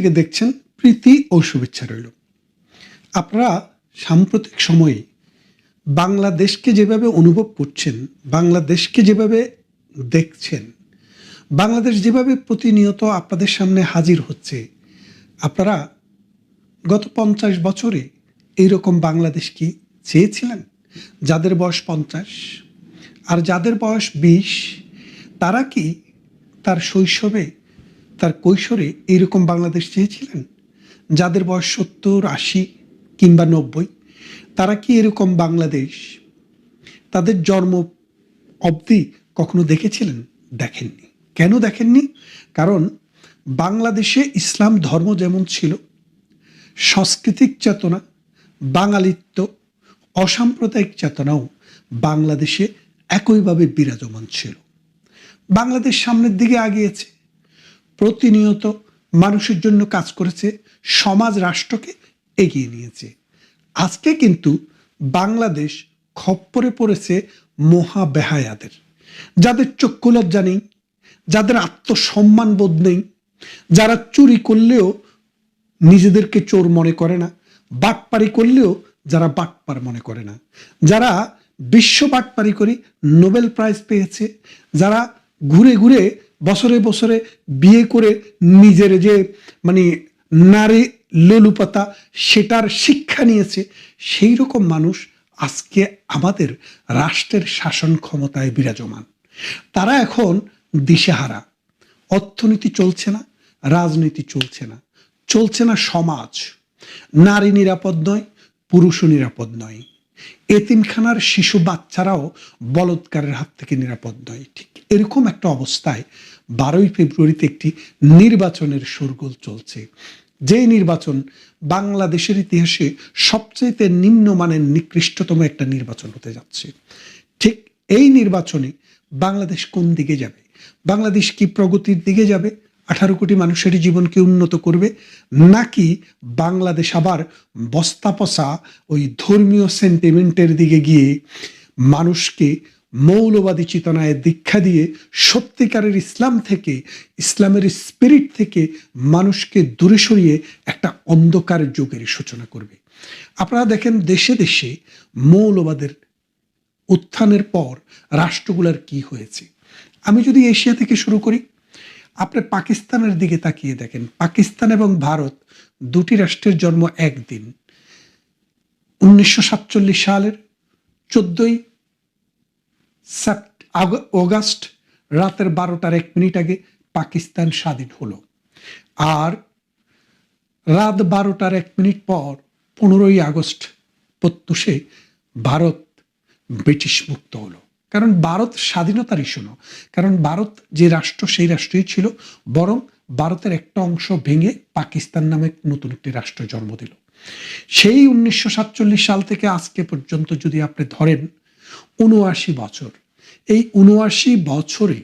থেকে দেখছেন প্রীতি ও শুভেচ্ছা রইল। আপনারা সাম্প্রতিক সময়ে বাংলাদেশকে যেভাবে অনুভব করছেন, বাংলাদেশকে যেভাবে দেখছেন, বাংলাদেশ যেভাবে প্রতিনিয়ত আপনাদের সামনে হাজির হচ্ছে, আপনারা গত পঞ্চাশ বছরে এইরকম বাংলাদেশ কি চেয়েছিলেন? যাদের বয়স পঞ্চাশ আর যাদের বয়স বিশ, তারা কি তার শৈশবে তার কৈশোরে এইরকম বাংলাদেশ চেয়েছিলেন? যাদের বয়স সত্তর, আশি কিংবা নব্বই, তারা কি এরকম বাংলাদেশ তাদের জন্ম অবধি কখনো দেখেছিলেন? দেখেননি। কেন দেখেননি? কারণ বাংলাদেশে ইসলাম ধর্ম যেমন ছিল, সাংস্কৃতিক চেতনা, বাঙালিত্ব, অসাম্প্রদায়িক চেতনাও বাংলাদেশে একইভাবে বিরাজমান ছিল। বাংলাদেশ সামনের দিকে আগিয়েছে। প্রতিনিয়ত মানুষের জন্য কাজ করেছে, সমাজ রাষ্ট্রকে এগিয়ে নিয়েছে। আজকে কিন্তু বাংলাদেশ খপ্পরে পড়েছে মহা বেহায়াদের। যাদের চক্ষু লজ্জা নেই, যাদের আত্মসম্মান বোধ নেই, যারা চুরি করলেও নিজেদেরকে চোর মনে করে না, বাটপারি করলেও যারা বাটপার মনে করে না, যারা বিশ্ব বাটপারি করে নোবেল প্রাইজ পেয়েছে, যারা ঘুরে ঘুরে বছরে বছরে বিয়ে করে নিজের যে মানে নারী লোলুপতা, সেটার শিক্ষা নিয়েছে, সেই রকম মানুষ আজকে আমাদের রাষ্ট্রের শাসন ক্ষমতায় বিরাজমান। তারা এখন দিশেহারা। অর্থনীতি চলছে না, রাজনীতি চলছে না। চলছে না সমাজ। নারী নিরাপদ নয় পুরুষও নিরাপদ নয়। এতিমখানার শিশু বাচ্চারাও বলৎকারের হাত থেকে নিরাপদ নয়, ঠিক এরকম একটা অবস্থায় বারোই ফেব্রুয়ারিতে একটি নির্বাচনের শোরগোল চলছে। যে নির্বাচন বাংলাদেশের ইতিহাসে সবচেয়ে নিম্নমানের নিকৃষ্টতম একটা নির্বাচন হতে যাচ্ছে। ঠিক এই নির্বাচনে বাংলাদেশ কোন দিকে যাবে? বাংলাদেশ কি প্রগতির দিকে যাবে? আঠারো কোটি মানুষের জীবনকে উন্নত করবে? নাকি বাংলাদেশ আবার বস্তা পচা ওই ধর্মীয় সেন্টিমেন্টের দিকে গিয়ে মানুষকে মৌলবাদী চেতনায় দীক্ষা দিয়ে সত্যিকারের ইসলাম থেকে, ইসলামের স্পিরিট থেকে মানুষকে দূরে সরিয়ে একটা অন্ধকার যুগের সূচনা করবে। আপনারা দেখেন দেশে দেশে মৌলবাদের উত্থানের পর রাষ্ট্রগুলোর কি হয়েছে। আমি যদি এশিয়া থেকে শুরু করি, আপনি পাকিস্তানের দিকে তাকিয়ে দেখেন। পাকিস্তান এবং ভারত দুটি রাষ্ট্রের জন্ম একদিন, উনিশশো সাতচল্লিশ সালের চোদ্দই অগাস্ট, রাতের বারোটার এক মিনিট আগে পাকিস্তান স্বাধীন হলো। আর রাত বারোটার এক মিনিট পর পনেরোই আগস্ট প্রত্যুষে ভারত ব্রিটিশ মুক্ত হলো। কারণ ভারত স্বাধীনতার ইস্যু কারণ ভারত যে রাষ্ট্র, সেই রাষ্ট্রই ছিল, বরং ভারতের একটা অংশ ভেঙে পাকিস্তান নামে নতুন একটি রাষ্ট্র জন্ম দিল। সেই উনিশশো সাতচল্লিশ সাল থেকে আজকে পর্যন্ত যদি আপনি ধরেন উনআশি বছর। এই উনআশি বছরে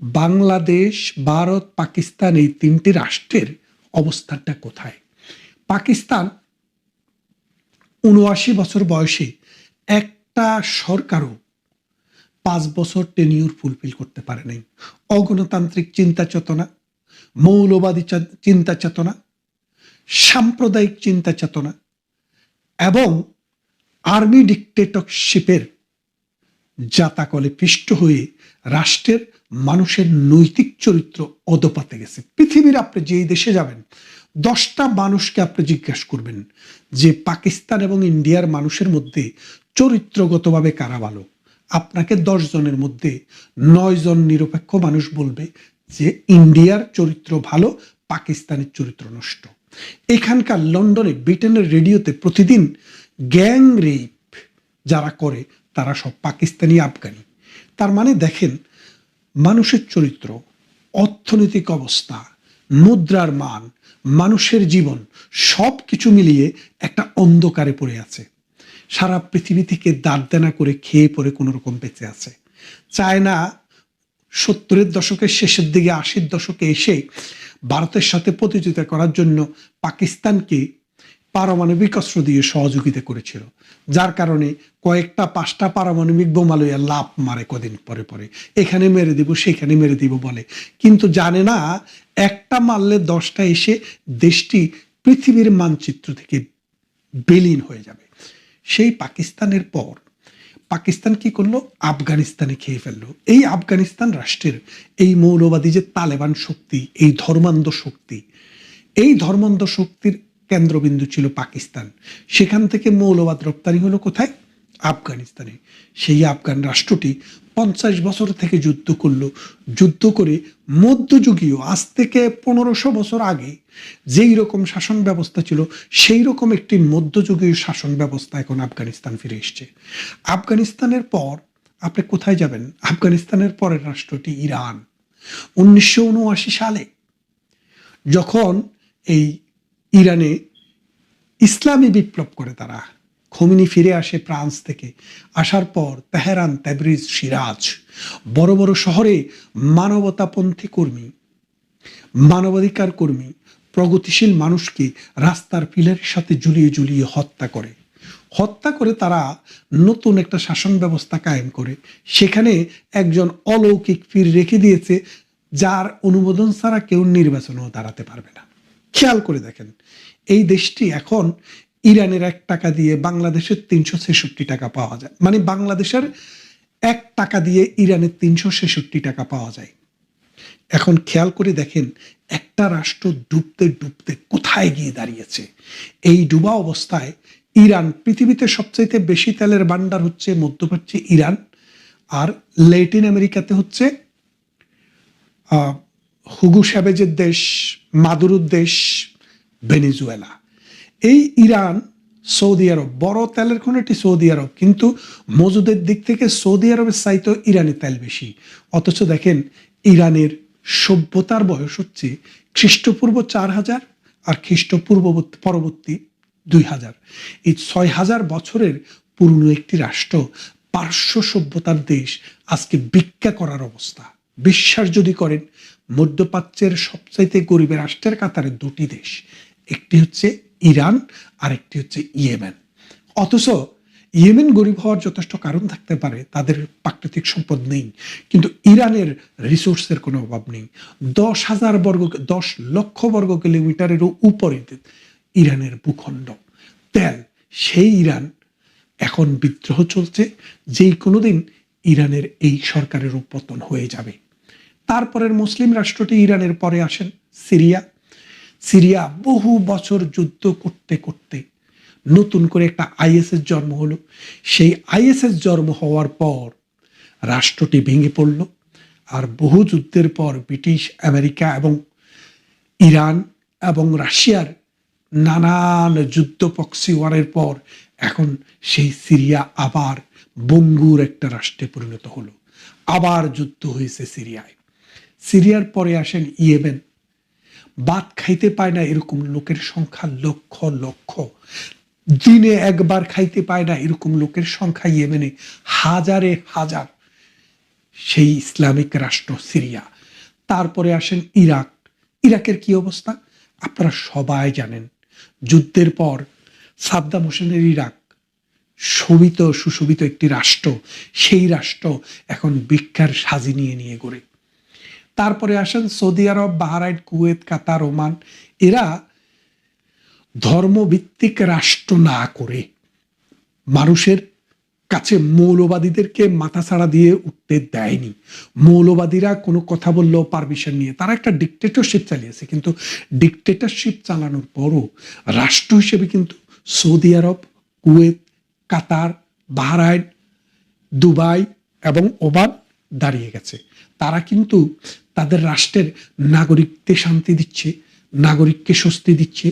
বাংলাদেশ, ভারত, পাকিস্তান এই তিনটি রাষ্ট্রের অবস্থানটা কোথায়? পাকিস্তান উনআশি বছর বয়সে একটা সরকারও পাঁচ বছর টেনিউর ফুলফিল করতে পারে নাই। অগণতান্ত্রিক চিন্তা চেতনা, মৌলবাদী চিন্তা চেতনা, সাম্প্রদায়িক চিন্তা চেতনা এবং আর্মি ডিকটেটরশিপের জাতাকলে পিষ্ট হয়ে রাষ্ট্রের মানুষের নৈতিক চরিত্র অদপাতে গেছে। পৃথিবীর আপনি যেই দেশে যাবেন, দশটা মানুষকে আপনি জিজ্ঞাসা করবেন যে, পাকিস্তান এবং ইন্ডিয়ার মানুষের মধ্যে চরিত্রগতভাবে কারা ভালো? আপনাকে দশ জনের মধ্যে নয় জন নিরপেক্ষ মানুষ বলবে যে, ইন্ডিয়ার চরিত্র ভালো, পাকিস্তানের চরিত্র নষ্ট। এখানকার লন্ডনে, ব্রিটেনের রেডিওতে প্রতিদিন গ্যাং রেপ যারা করে, তারা সব পাকিস্তানি আফগানি। তার মানে দেখেন, মানুষের চরিত্র, অর্থনৈতিক অবস্থা, মুদ্রার মান, মানুষের জীবন সব কিছু মিলিয়ে একটা অন্ধকারে পড়ে আছে। সারা পৃথিবী থেকে দাঁত দেনা করে খেয়ে পরে কোনো রকম বেঁচে আছে। চায়না সত্তরের দশকের শেষের দিকে আশির দশকে এসে ভারতের সাথে প্রতিযোগিতা করার জন্য পাকিস্তানকে পারমাণবিক অস্ত্র দিয়ে সহযোগিতা করেছিল, যার কারণে কয়েকটা, পাঁচটা পারমাণবিক বোমা লইয়া লাভ মারে কদিন পরে পরে। এখানে মেরে দিব, সেখানে মেরে দিব বলে। কিন্তু জানে না, একটা মারলে দশটা এসে দেশটি পৃথিবীর মানচিত্র থেকে বিলীন হয়ে যাবে। সেই পাকিস্তানের পর পাকিস্তান কি করল? আফগানিস্তানে খেয়ে ফেলল। এই আফগানিস্তান রাষ্ট্রের এই মৌলবাদী যে তালেবান শক্তি, এই ধর্মান্ধ শক্তি, এই ধর্মান্ধ শক্তির কেন্দ্রবিন্দু ছিল পাকিস্তান। সেখান থেকে মৌলবাদ রপ্তানি হলো কোথায়? আফগানিস্তানে। সেই আফগান রাষ্ট্রটি পঞ্চাশ বছর থেকে যুদ্ধ করল। যুদ্ধ করে মধ্যযুগীয়, আজ থেকে পনেরোশো বছর আগে যেই রকম শাসন ব্যবস্থা ছিল, সেই রকম একটি মধ্যযুগীয় শাসন ব্যবস্থা এখন আফগানিস্তান ফিরে এসছে। আফগানিস্তানের পর আপনি কোথায় যাবেন? আফগানিস্তানের পরের রাষ্ট্রটি ইরান। উনিশশো উনআশি সালে যখন এই ইরানে ইসলামী বিপ্লব করে তারা। খমিনি ফিরে আসে ফ্রান্স থেকে। আসার পর তেহরান, তেবরিজ, সিরাজ, বড় বড় শহরে মানবতাপন্থী কর্মী, মানবাধিকার কর্মী, প্রগতিশীল মানুষকে রাস্তার পিলারের সাথে ঝুলিয়ে ঝুলিয়ে হত্যা করে। হত্যা করে তারা নতুন একটা শাসন ব্যবস্থা কায়েম করে। সেখানে একজন অলৌকিক পীর রেখে দিয়েছে, যার অনুমোদন ছাড়া কেউ নির্বাচনেও দাঁড়াতে পারবে না। খেয়াল করে দেখেন, এই দেশটি এখন ইরানের এক টাকা দিয়ে বাংলাদেশের তিনশো ছেষট্টি টাকা পাওয়া যায়। মানে বাংলাদেশের এক টাকা দিয়ে ইরানের তিনশো ছেষট্টি টাকা পাওয়া যায়। এখন খেয়াল করে দেখেন, একটা রাষ্ট্র ডুবতে ডুবতে কোথায় গিয়ে দাঁড়িয়েছে? এই ডুবা অবস্থায় ইরান পৃথিবীতে সবচাইতে বেশি তেলের ভান্ডার হচ্ছে মধ্যপ্রাচ্য ইরান, আর ল্যাটিন আমেরিকাতে হচ্ছে হুগু স্যাবেজের দেশ মাদুরুর দেশ ভেনিজুয়েলা। এই ইরান, সৌদি আরব, বড় তেলের খনিটি সৌদি আরব, কিন্তু মজুদের দিক থেকে সৌদি আরবের চাইতে ইরানের তেল বেশি। অথচ দেখেন, ইরানের সভ্যতার বয়স হচ্ছে খ্রিস্টপূর্ব চার হাজার আর খ্রিস্টপূর্ব পরবর্তী দুই হাজার। এই ছয় হাজার বছরের পুরনো একটি রাষ্ট্র, পার্শ্ব সভ্যতার দেশ, আজকে ভিক্ষা করার অবস্থা। বিশ্বাস যদি করেন মধ্যপ্রাচ্যের সবচাইতে গরিবের রাষ্ট্রের কাতারে দুটি দেশ, একটি হচ্ছে ইরান আর একটি হচ্ছে ইয়েমেন। অথচ ইয়েমেন গরিব হওয়ার যথেষ্ট কারণ থাকতে পারে, তাদের প্রাকৃতিক সম্পদ নেই, কিন্তু ইরানের রিসোর্সের কোনো অভাব নেই। দশ হাজার বর্গ দশ লক্ষ বর্গ কিলোমিটারেরও উপরে ইরানের ভূখণ্ড। তেল, সেই ইরান এখন বিদ্রোহ চলছে, যেই কোনোদিন ইরানের এই সরকারের পতন হয়ে যাবে। তারপরের মুসলিম রাষ্ট্রটি ইরানের পরে আসেন সিরিয়া। সিরিয়া বহু বছর যুদ্ধ করতে করতে নতুন করে একটা আইএসএস জন্ম হলো। সেই আইএসএস জন্ম হওয়ার পর রাষ্ট্রটি ভেঙে পড়ল আর বহু যুদ্ধের পর ব্রিটিশ, আমেরিকা এবং ইরান এবং রাশিয়ার নানান যুদ্ধ প্রক্সি ওয়ারের পর এখন সেই সিরিয়া আবার বঙ্গুর একটা রাষ্ট্রে পরিণত হলো। আবার যুদ্ধ হয়েছে সিরিয়ায়। সিরিয়ার পরে আসেন ইয়েমেন। ভাত খাইতে পায় না এরকম লোকের সংখ্যা লক্ষ লক্ষ। দিনে একবার খাইতে পায় না এরকম লোকের সংখ্যা ইয়েমেনে হাজারে হাজার। সেই ইসলামিক রাষ্ট্র সিরিয়া। তারপরে আসেন ইরাক। ইরাকের কি অবস্থা? আপনারা সবাই জানেন। যুদ্ধের পর সাদ্দাম হোসেনের ইরাক শোভিত, সুশোভিত একটি রাষ্ট্র। সেই রাষ্ট্র এখন ভিক্ষার সাজি নিয়ে নিয়ে গড়ে। তারপরে আসেন Saudi Arab, Bahrain, Kuwait, Qatar, Oman. এরা ধর্মভিত্তিক রাষ্ট্র না করে মানুষের কাছে মৌলবাদীদেরকে মাথাছাড়া দিয়ে উঠতে দেয়নি। মৌলবাদীরা কোনো কথা বললেও পারমিশন নিয়ে। তারা একটা ডিকটেটরশিপ চালিয়েছে, কিন্তু ডিকটেটরশিপ চালানোর পরও রাষ্ট্র হিসেবে কিন্তু Saudi Arab, Kuwait, Qatar, Bahrain, Dubai এবং ওমান দাঁড়িয়ে গেছে। তারা কিন্তু তাদের রাষ্ট্রের নাগরিকদের শান্তি দিচ্ছে, নাগরিককে স্বস্তি দিচ্ছে,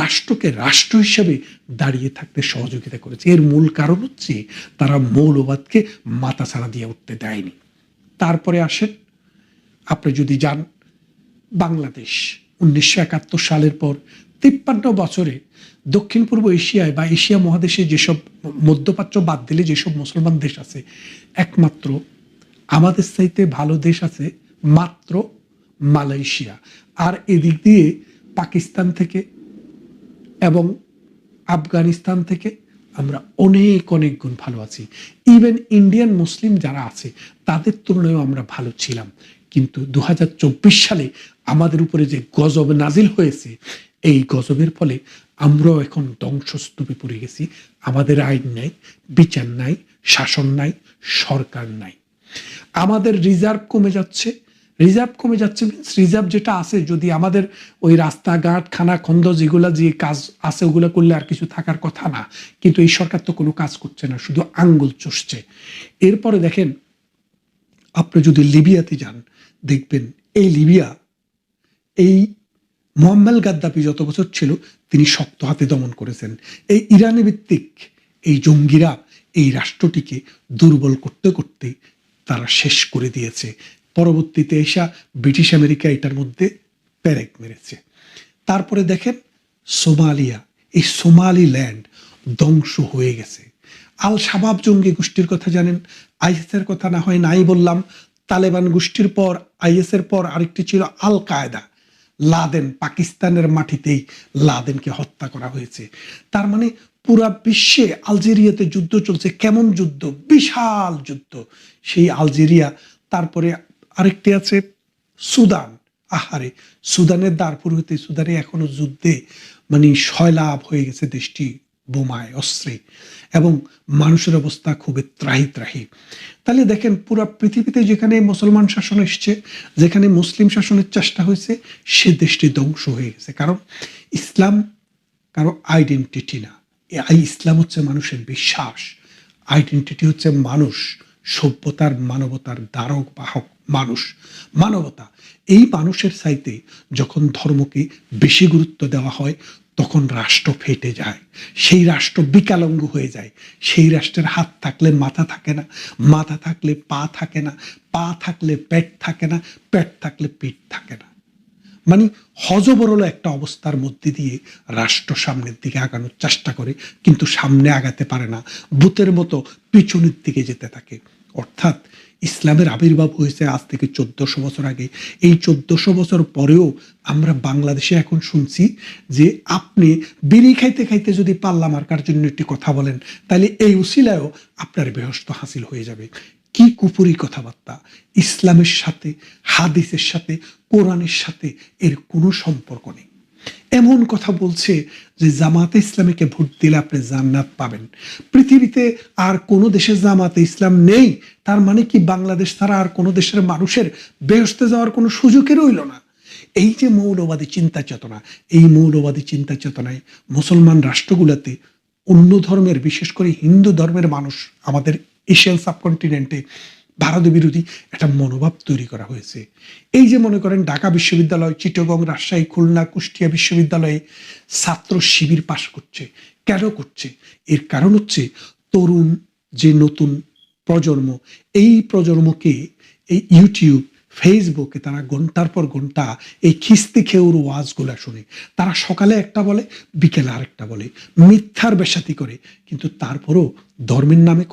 রাষ্ট্রকে রাষ্ট্র হিসেবে দাঁড়িয়ে থাকতে সহযোগিতা করেছে। এর মূল কারণ হচ্ছে তারা মৌলবাদকে মাথা ছাড়া দিয়ে উঠতে দেয়নি। তারপরে আসেন, আপনি যদি যান বাংলাদেশ, উনিশশো একাত্তর সালের পর তিপ্পান্ন বছরে দক্ষিণ পূর্ব এশিয়ায় বা এশিয়া মহাদেশে যেসব মধ্যপ্রাচ্য বাদ দিলে যেসব মুসলমান দেশ আছে, একমাত্র আমাদের চাইতে ভালো দেশ আছে মাত্র মালয়েশিয়া। আর এদিক দিয়ে পাকিস্তান থেকে এবং আফগানিস্তান থেকে আমরা অনেক অনেক গুণ ভালো আছি। ইভেন ইন্ডিয়ান মুসলিম যারা আছে, তাদের তুলনায়ও আমরা ভালো ছিলাম। কিন্তু দু হাজার চব্বিশ সালে আমাদের উপরে যে গজব নাজিল হয়েছে, এই গজবের ফলে আমরাও এখন ধ্বংসস্তূপে পড়ে গেছি। আমাদের আইন নাই, বিচার নাই, শাসন নাই, সরকার নাই। আমাদের রিজার্ভ কমে যাচ্ছে। রিজার্ভ কমে যাচ্ছে মিনস রিজার্ভ যেটা আছে, যদি আমাদের ওই রাস্তাঘাট, খানা খন্দ যেগুলা যে কাজ আছে, ওগুলো করলে আর কিছু থাকার কথা না। কিন্তু এই সরকার তো কোনো কাজ করছে না, শুধু আঙ্গুল চষছে। এরপরে দেখেন, আপনি যদি লিবিয়াতে যান, দেখবেন এই লিবিয়া, এই মোহাম্মেল গাদ্দাফি যত বছর ছিল, তিনি শক্ত হাতে দমন করেছেন। এই ইরানি ভিত্তিক এই জঙ্গিরা এই রাষ্ট্রটিকে দুর্বল করতে করতে তারা শেষ করে দিয়েছে। পরবর্তীতে এসা ব্রিটিশ আমেরিকা এটার মধ্যে প্যারেক মেরেছে। তারপরে দেখেন সোমালিয়া, এই সোমালি ল্যান্ড ধ্বংস হয়ে গেছে। আল শাবাব জঙ্গি গোষ্ঠীর কথা জানেন, আইএসের কথা না হয় নাই বললাম। তালেবান গোষ্ঠীর পর, আইএসের পর আরেকটি ছিল আল কায়দা লাদেন পাকিস্তানের মাটিতেই লাদেনকে হত্যা করা হয়েছে। তার মানে পুরা বিশ্বে আলজেরিয়াতে যুদ্ধ চলছে। কেমন যুদ্ধ? বিশাল যুদ্ধ। সেই আলজেরিয়া, তারপরে আরেকটি আছে, সুদান। আহারে, সুদানের দারপুর হইতে সুদানে এখনও যুদ্ধে মানে সয়লাভ হয়ে গেছে দেশটি বোমায়, অস্ত্রে। এবং মানুষের অবস্থা খুবই ত্রাহি ত্রাহি তাহলে দেখেন, পুরো পৃথিবীতে যেখানে মুসলমান শাসন এসছে, যেখানে মুসলিম শাসনের চেষ্টা হয়েছে, সে দেশটি ধ্বংস হয়ে গেছে। কারণ ইসলাম কারও আইডেন্টিটি না। এই ইসলাম হচ্ছে মানুষের বিশ্বাস আইডেন্টিটি হচ্ছে মানুষ, সভ্যতার মানবতার দ্বারক, বাহক মানুষ, মানবতা। এই মানুষের সাইতে যখন ধর্মকে বেশি গুরুত্ব দেওয়া হয়, তখন রাষ্ট্র ফেটে যায়। সেই রাষ্ট্র বিকালঙ্গ হয়ে যায়। সেই রাষ্ট্রের হাত থাকলে মাথা থাকে না, মাথা থাকলে পা থাকে না, পা থাকলে পেট থাকে না, পেট থাকলে পিঠ থাকে না। মানে হজবরল একটা অবস্থার মধ্যে দিয়ে রাষ্ট্র সামনের দিকে আগানোর চেষ্টা করে, কিন্তু সামনে আগাতে পারে না। ভূতের মতো পিছনের দিকে যেতে থাকে। অর্থাৎ ইসলামের আবির্ভাব হয়েছে আজ থেকে চোদ্দশো বছর আগে। এই চোদ্দশো বছর পরেও আমরা বাংলাদেশে এখন শুনছি যে আপনি বিড়ি খাইতে খাইতে যদি পাল্লা মার্কার জন্য একটি কথা বলেন, তাহলে এই উসিলায়ও আপনার বেহস্ত হাসিল হয়ে যাবে। কি কুপুরি কথাবার্তা? ইসলামের সাথে, হাদিসের সাথে, কোরআনের সাথে এর কোনো সম্পর্ক নেই। এমন কথা বলছে যে জামাতে ইসলামীকে ভোট দিলে আপনি জান্নাত পাবেন। পৃথিবীতে আর কোনো দেশে জামাতে ইসলাম নেই, তার মানে কি বাংলাদেশ ছাড়া আর কোনো দেশের মানুষের বেহস্তে যাওয়ার কোনো সুযোগই রইল না? এই যে মৌলবাদী চিন্তা চেতনা, এই মৌলবাদী চিন্তা চেতনায় মুসলমান রাষ্ট্রগুলোতে অন্য ধর্মের, বিশেষ করে হিন্দু ধর্মের মানুষ আমাদের এশিয়ান সাবকন্টিনেন্টে ভারত বিরোধী একটা মনোভাব তৈরি করা হয়েছে। এই যে মনে করেন ঢাকা বিশ্ববিদ্যালয়, চিটগং, রাজশাহী, খুলনা, কুষ্টিয়া বিশ্ববিদ্যালয়ে ছাত্র শিবির পাশ করছে। কেন করছে? এর কারণ হচ্ছে তরুণ যে নতুন প্রজন্ম, এই প্রজন্মকে এই ইউটিউব ফেসবুকে তারা ঘণ্টার পর ঘণ্টা এই খিস্তি খেউর ওয়াজগুলো শুনে। তারা সকালে একটা বলে, বিকেলে আরেকটা বলে, মিথ্যার বেশাতি করে। কিন্তু তারপরও ধর্মের নামে